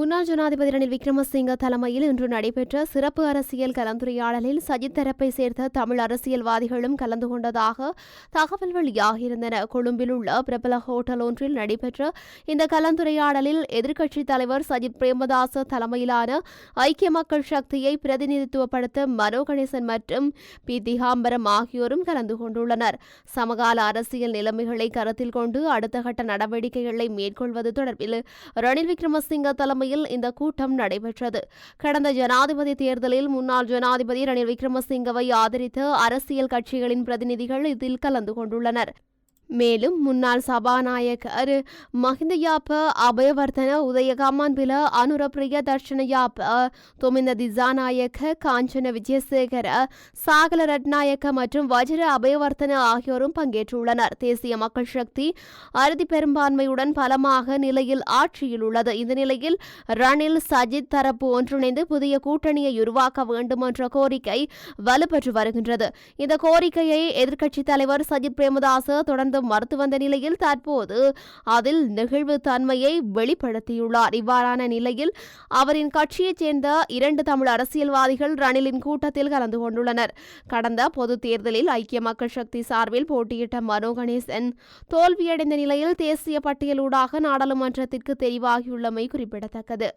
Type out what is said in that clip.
முன்னாள் ஜனாதிபதி ரணில் விக்ரமசிங்க தலைமையில் இன்று நடைபெற்ற சிறப்பு அரசியல் கலந்துரையாடலில் சஜித் தரப்பை சேர்ந்த தமிழ் அரசியல்வாதிகளும் கலந்து கொண்டதாக தகவல் வெளியாகியிருந்தன. கொழும்பில் உள்ள பிரபல ஹோட்டல் ஒன்றில் நடைபெற்ற இந்த கலந்துரையாடலில் எதிர்க்கட்சித் தலைவர் சஜித் பிரேமதாச தலைமையிலான ஐக்கிய மக்கள் சக்தியை பிரதிநிதித்துவப்படுத்த மனோ கணேசன் மற்றும் பி திகாம்பரம் ஆகியோரும் கலந்து கொண்டுள்ளனர். சமகால அரசியல் நிலைமைகளை கருத்தில் கொண்டு அடுத்த கட்ட நடவடிக்கைகளை மேற்கொள்வது தொடர்பில் ரணில் விக்ரமசிங்க தலைமையில் இந்த கூட்டம் நடைபெற்றது. கடந்த ஜனாதிபதி தேர்தலில் முன்னாள் ஜனாதிபதி ரணில் விக்ரமசிங்கவை ஆதரித்த அரசியல் கட்சிகளின் பிரதிநிதிகள் இதில் கலந்து கொண்டுள்ளனர். மேலும் முன்னாள் சபாநாயகர் மஹிந்த யாப்ப அபயவர்த்தன உதயகமான்பில அனுர பிரிய தர்ஷன யாப்ப தொமிந்த திசாநாயக்க காஞ்சன விஜயசேகர சாகல ரட்நாயக்க மற்றும் வஜ்ர அபயவர்த்தன ஆகியோரும் பங்கேற்றுள்ளனர். தேசிய மக்கள் சக்தி அறுதி பெரும்பான்மையுடன் பலமாக நிலையில் ஆட்சியில் உள்ளது. இந்த நிலையில் ரணில் சஜித் தரப்பு ஒன்றிணைந்து புதிய கூட்டணியை உருவாக்க வேண்டும் என்ற கோரிக்கை வலுப்பெற்று வருகின்றது. இந்த கோரிக்கையை எதிர்க்கட்சித் தலைவர் சஜித் பிரேமதாச தொடர்ந்து மறுத்து வந்த நிலையில் தற்போது அதில் நெகிழ்வு தன்மையை வெளிப்படுத்தியுள்ளார். இவ்வாறான நிலையில் அவரின் கட்சியைச் சேர்ந்த இரண்டு தமிழ் அரசியல்வாதிகள் ரணிலின் கூட்டத்தில் கலந்து கொண்டுள்ளனர். கடந்த பொது தேர்தலில் ஐக்கிய மக்கள் சக்தி சார்பில் போட்டியிட்ட மனோ கணேசன் தோல்வியடைந்த நிலையில் தேசிய பட்டியலூடாக நாடாளுமன்றத்திற்கு தெரிவாகியுள்ளமை குறிப்பிடத்தக்கது.